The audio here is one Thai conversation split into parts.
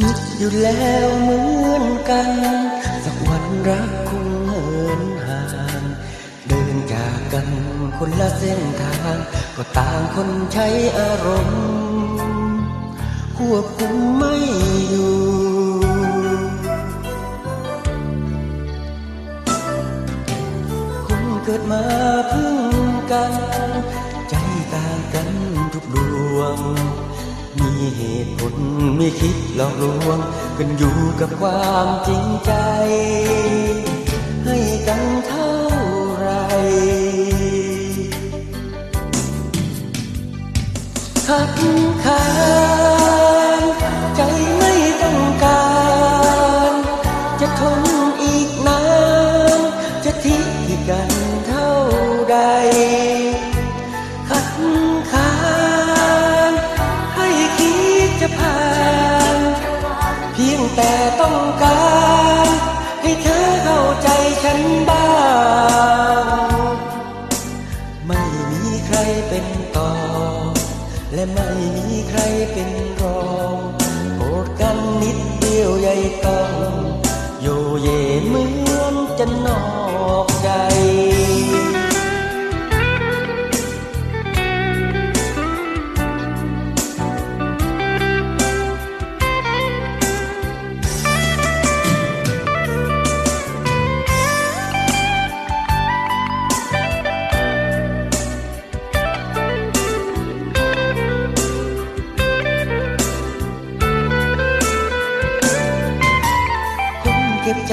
นึกอยู่แล้วเหมือนกัน สักวันรักคงเหินห่าง เดินจากกันคนละเส้นทาง ก็ต่างคนใช้อารมณ์ควบคุมไม่อยู่คนเกิดมาพึ่งกัน กันทุกดวง มีเหตุผลไม่คิดหลอกลวงขึ้นอยู่กับความจริงใจ ให้กันเท่าไหรขัดขานใจไม่ต้องการ จะทนอีกนานจะทิ้งกันเท่าใด จะผ่าน เพียงแต่ต้องการ ให้เธอเข้าใจฉันบ้าง ไม่มีใครเป็นต่อ และไม่มีใครเป็นรองโกรธกันนิดเดียวใหญ่ต้อง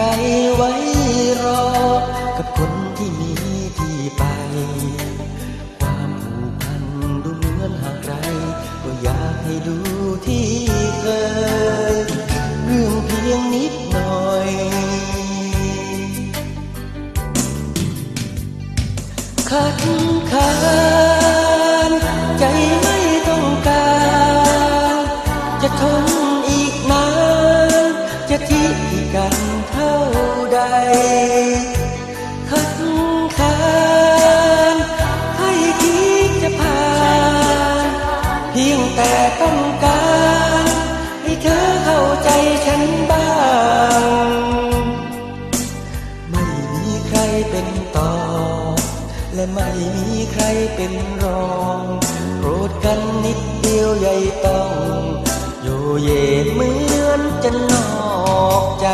ใจไว้รอ กับคนที่มีที่ไป ความผูกพันดูเหมือนห่างไกลก็อยากให้ดูที่เคยเรื่องเพียงนิดหน่อย ขัดขานใจไม่ต้องการ จะทนอีกนานจะทิ้งกัน ต่อ และไม่มีใครเป็นรองโกรธกันนิดเดียวใหญ่ต้อง อยู่เย็นมือเดือนจะนอกใจ